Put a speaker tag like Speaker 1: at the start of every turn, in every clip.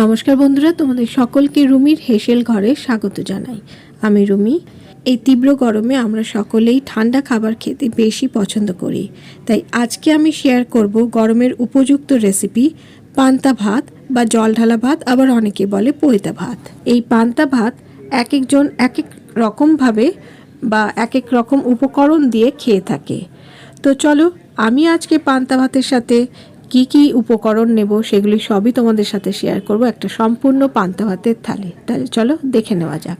Speaker 1: নমস্কার বন্ধুরা, তোমাদের সকলকে রুমির হেসেল ঘরে স্বাগত জানাই। আমি রুমি। এই তীব্র গরমে আমরা সকলেই ঠান্ডা খাবার খেতে বেশি পছন্দ করি। তাই আজকে আমি শেয়ার করব গরমের উপযুক্ত রেসিপি পান্তা ভাত বা জল ঢালা ভাত, আবার অনেকে বলে পৈতা ভাত। এই পান্তা ভাত এক একজন এক এক রকমভাবে বা এক এক রকম উপকরণ দিয়ে খেয়ে থাকে। তো চলো, আমি আজকে পান্তা ভাতের সাথে কি কি উপকরণ নেব সেগুলি সবই তোমাদের সাথে শেয়ার করব। একটা সম্পূর্ণ পান্তা ভাতের থালি। তাহলে চলো, দেখে নেওয়া যাক।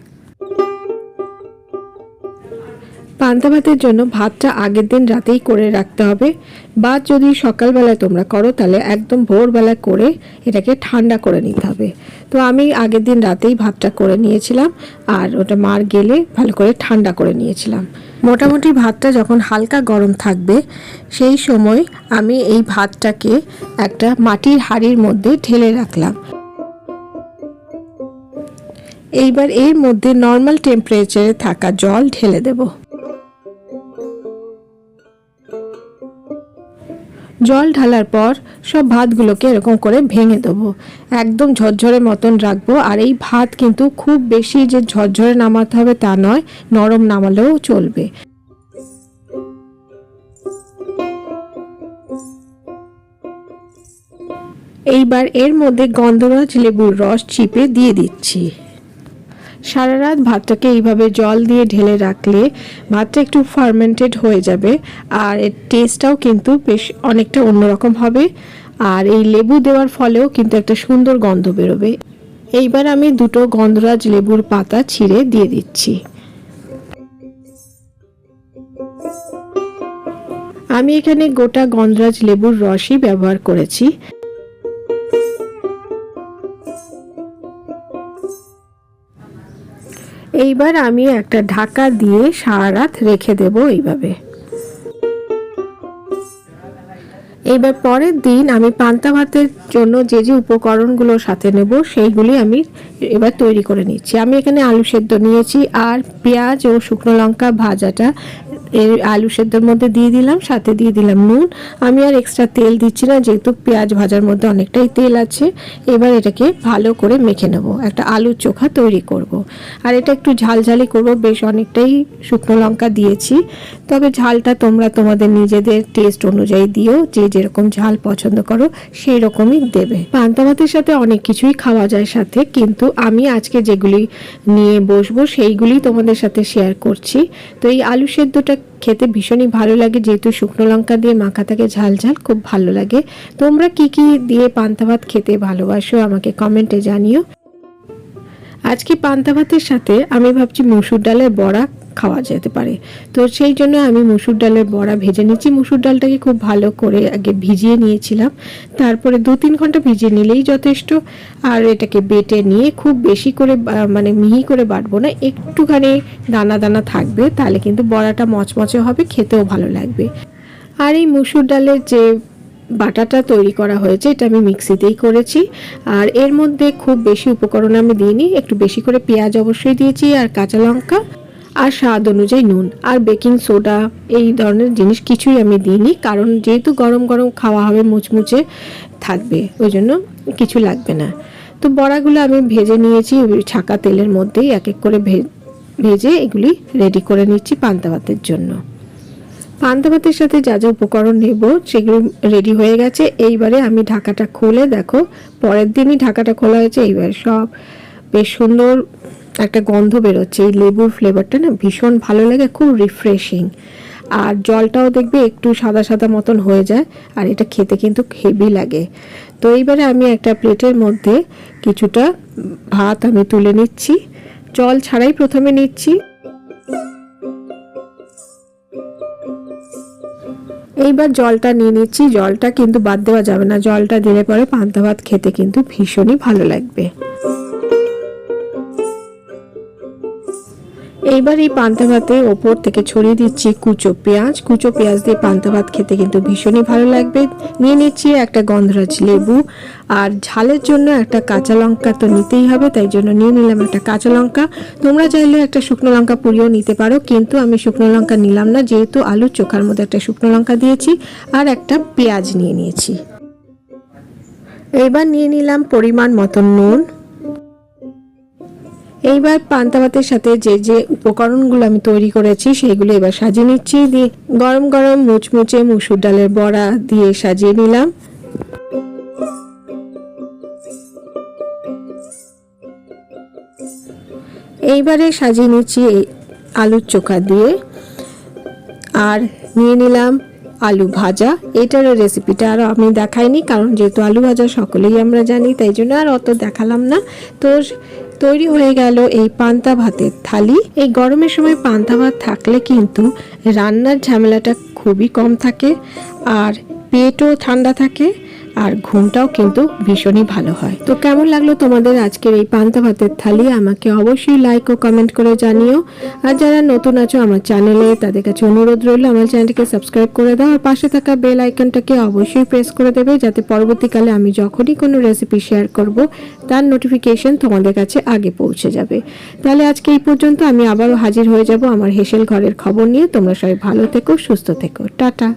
Speaker 1: পান্তা ভাতের জন্য ভাতটা আগের দিন রাতেই করে রাখতে হবে। বা যদি সকালবেলায় তোমরা করো, তাহলে একদম ভোরবেলা করে এটাকে ঠান্ডা করে নিতে হবে। তো আমি আগের দিন রাতেই ভাতটা করে নিয়েছিলাম আর ওটা মার গেলে ভালো করে ঠান্ডা করে নিয়েছিলাম। মোটামুটি ভাতটা যখন হালকা গরম থাকবে, সেই সময় আমি এই ভাতটাকে একটা মাটির হাঁড়ির মধ্যে ঢেলে রাখলাম। এইবার এর মধ্যে নর্মাল টেম্পারেচারে থাকা জল ঢেলে দেবো। জল ঢালার পর সব ভাতগুলোকে এরকম করে ভেঙে দেবো। একদম ঝরঝরে মতন রাখব। আর এই ভাত কিন্তু খুব বেশি যে ঝরঝরে নামাতে হবে তা নয়, নরম নামালেও চলবে। এইবার এর মধ্যে গন্ধরাজ লেবুর রস চিপে দিয়ে দিচ্ছি। সারা রাত ভাতটাকে এইভাবে জল দিয়ে ঢেলে রাখলে ভাতটা একটু ফার্মেন্টেড হয়ে যাবে, আর এর টেস্টটাও কিন্তু বেশ অনেকটা অন্যরকম হবে। আর এই লেবু দেওয়ার ফলেও কিন্তু একটা সুন্দর গন্ধ বেরোবে। এইবার আমি দুটো গন্ধরাজ লেবুর পাতা ছিঁড়ে দিয়ে দিচ্ছি। আমি এখানে গোটা গন্ধরাজ লেবুর রসই ব্যবহার করেছি। এইবার আমি একটা ঢাকা দিয়ে সারা রাত রেখে দেব এইভাবে। এইবার পরের দিন আমি পান্তা ভাতের জন্য যে যে উপকরণগুলো সাথে নেব, সেইগুলি আমি এবার তৈরি করে নিচ্ছি। আমি এখানে আলু সেদ্ধ নিয়েছি আর পেঁয়াজ ও শুকনো লঙ্কা ভাজাটা এর আলু সেদ্ধর মধ্যে দিয়ে দিলাম, সাথে দিয়ে দিলাম নুন। আমি আর এক্সট্রা তেল দিচ্ছি না, যেহেতু পেঁয়াজ ভাজার মধ্যে অনেকটাই তেল আছে। এবার এটাকে ভালো করে মেখে নেব, একটা আলুর চোখা তৈরি করব। আর এটা একটু ঝালঝালি করব, বেশ অনেকটাই শুকনো লঙ্কা দিয়েছি। তবে ঝালটা তোমরা তোমাদের নিজেদের টেস্ট অনুযায়ী দিও, যে যেরকম ঝাল পছন্দ করো সেই রকমই দেবে। পান্তা ভাতের সাথে অনেক কিছুই খাওয়া যায় সাথে, কিন্তু আমি আজকে যেগুলি নিয়ে বসবো, সেইগুলি তোমাদের সাথে শেয়ার করছি। তো এই আলু সেদ্ধটা খেতে ভীষণই ভালো লাগে, যেহেতু শুকনো লঙ্কা দিয়ে মাখা থাকে ঝাল ঝাল খুব ভালো লাগে। তোমরা কি কি দিয়ে পান্তা ভাত খেতে ভালোবাসো আমাকে কমেন্টে জানিও। আজকে পান্তা ভাতের সাথে আমি ভাবছি মুসুর ডালের বড়া খাওয়া যেতে পারে। তো সেই জন্য আমি মুসুর ডালের বড়া ভেজে নিচ্ছি মুসুর ডালটাকে খুব ভালো করে আগে ভিজিয়ে নিয়েছিলাম। তারপরে দু তিন ঘণ্টা ভিজিয়ে নিলেই যথেষ্ট। আর এটাকে বেটে নিয়ে খুব বেশি করে মানে মিহি করে বাটবো না, একটুখানি দানা দানা থাকবে, তাহলে কিন্তু বড়াটা মচমচে হবে, খেতেও ভালো লাগবে। আর এই মুসুর ডালের যে বাটাটা তৈরি করা হয়েছে, এটা আমি মিক্সিতেই করেছি। আর এর মধ্যে খুব বেশি উপকরণ আমি দিইনি, একটু বেশি করে পেঁয়াজ অবশ্যই দিয়েছি, আর কাঁচা লঙ্কা। আর স্বাদ অনুযায়ী নুন আর বেকিং সোডা, এই ধরনের জিনিস কিছুই আমি দিইনি। কারণ যেহেতু গরম গরম খাওয়া হবে, মুচমুচে থাকবে, ওই জন্য কিছু লাগবে না। তো বড়াগুলো আমি ভেজে নিয়েছি ছাকা তেলের মধ্যেই এক এক করে ভেজে এগুলি রেডি করে নিচ্ছি পান্তা ভাতের জন্য। পান্তা ভাতের সাথে যা যা উপকরণ নেব, সেগুলো রেডি হয়ে গেছে। এইবারে আমি ঢাকাটা খুলে দেখো, পরের দিনই ঢাকাটা খোলা হয়েছে, এইবার সব বেশ সুন্দর একটা গন্ধ বেরোচ্ছে এই লেবুর ফ্লেভারটা না ভীষণ ভালো লাগে, খুব রিফ্রেশিং আর জলটাও দেখবে একটু সাদা সাদা মতন হয়ে যায়, আর এটা খেতে কিন্তু হেভি লাগে। তো এইবারে আমি একটা প্লেটের মধ্যে কিছুটা ভাত আমি তুলে নিচ্ছি। জল ছাড়াই প্রথমে নিচ্ছি। এইবার জলটা নিয়ে নিচ্ছি, জলটা কিন্তু বাদ দেওয়া যাবে না, জলটা দিলে পরে পান্তা ভাত খেতে কিন্তু ভীষণই ভালো লাগবে। এইবার এই পান্তা ভাতে ওপর থেকে ছড়িয়ে দিচ্ছি কুচো পেঁয়াজ। কুচো পেঁয়াজ দিয়ে পান্তা ভাত খেতে কিন্তু ভীষণই ভালো লাগবে। নিয়ে নিচ্ছি একটা গন্ধরাজ লেবু। আর ঝালের জন্য একটা কাঁচা লঙ্কা তো নিতেই হবে, তাই জন্য নিয়ে নিলাম একটা কাঁচা লঙ্কা। তোমরা চাইলে একটা শুকনো লঙ্কা পুড়িয়েও নিতে পারো, কিন্তু আমি শুকনো লঙ্কা নিলাম না, যেহেতু আলুর চোখার মধ্যে একটা শুকনো লঙ্কা দিয়েছি আর একটা পেঁয়াজ নিয়ে নিয়েছি। এইবার নিয়ে নিলাম পরিমাণ মতন নুন। এইবার পান্তা ভাতের সাথে যে যে উপকরণগুলো আমি তৈরি করেছি, সেইগুলো এবার সাজিয়ে নিচ্ছি। দিয়ে গরম গরম মুচমুচে মুসুর ডালের বড়া দিয়ে সাজিয়ে নিলাম। এইবারে সাজিয়ে নিচ্ছি আলুর চোখা দিয়ে। আর নিয়ে নিলাম আলু ভাজা। এটারও রেসিপিটা আর আমি দেখাইনি, কারণ যেহেতু আলু ভাজা সকলেই আমরা জানি, তাই জন্য আর অত দেখালাম না। তো তৈরি হয়ে গেল এই পান্তা ভাতের থালি। এই গরমের সময় পান্তা ভাত থাকলে কিন্তু রান্নার ঝামেলাটা খুবই কম থাকে, আর পেটও ঠান্ডা থাকে। আর ঘুমটাও কিন্তু ভীষণই ভালো হয়। তো কেমন লাগল তোমাদের আজকের এই পান্তা ভাতের থালি? আমাকে অবশ্যই লাইক ও কমেন্ট করে জানিও। আর যারা নতুন আছো আমার চ্যানেলে তাদের কাছে অনুরোধ রইল, আমার চ্যানেলটিকে সাবস্ক্রাইব করে দাও। আর পাশে থাকা বেল আইকনটাকে অবশ্যই প্রেস করে দেবে, যাতে পরবর্তীকালে আমি যখনই কোনো রেসিপি শেয়ার করব, তার নোটিফিকেশন তোমাদের কাছে আগে পৌঁছে যাবে। তাহলে আজকে এই পর্যন্ত আমি আবারও হাজির হয়ে যাব আমার হেসেল ঘরের খবর নিয়ে। তোমরা সবাই ভালো থেকো, সুস্থ থেকো। টাটা।